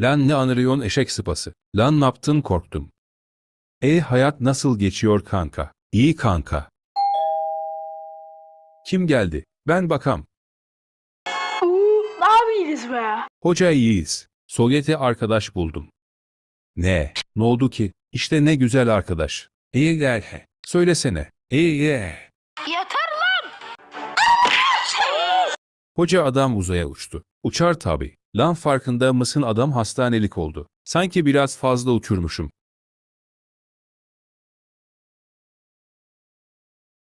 Lan ne anırıyorsun eşek sıpası. Lan ne yaptın korktum. E hayat nasıl geçiyor kanka? İyi kanka. Kim geldi? Ben bakam. Ne yapıyorsunuz be? Hoca iyiyiz. Sovyet'e arkadaş buldum. Ne? Ne oldu ki? İşte ne güzel arkadaş. İyi gel. Söylesene. İyi iyi. Yeter lan! Hoca adam uzaya uçtu. Uçar tabi. Lan farkında mısın adam hastanelik oldu. Sanki biraz fazla uçurmuşum.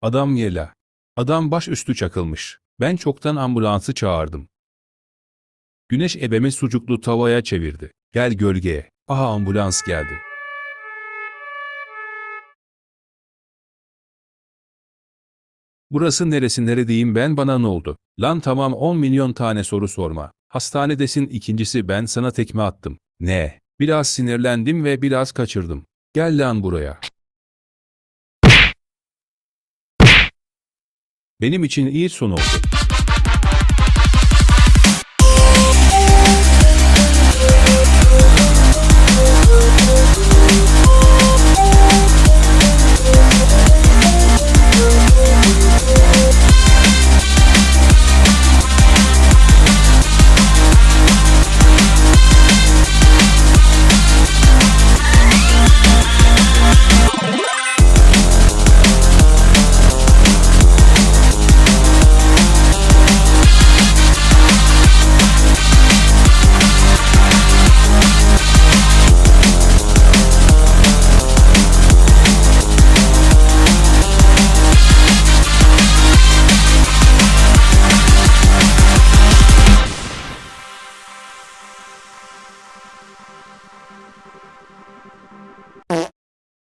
Adam yela. Adam baş üstü çakılmış. Ben çoktan ambulansı çağırdım. Güneş ebemi sucuklu tavaya çevirdi. Gel gölgeye. Aha ambulans geldi. Burası neresi neredeyim ben bana ne oldu? Lan tamam 10 milyon tane soru sorma. Hastanedesin ikincisi ben sana tekme attım. Ne? Biraz sinirlendim ve biraz kaçırdım. Gel lan buraya. Benim için iyi son oldu.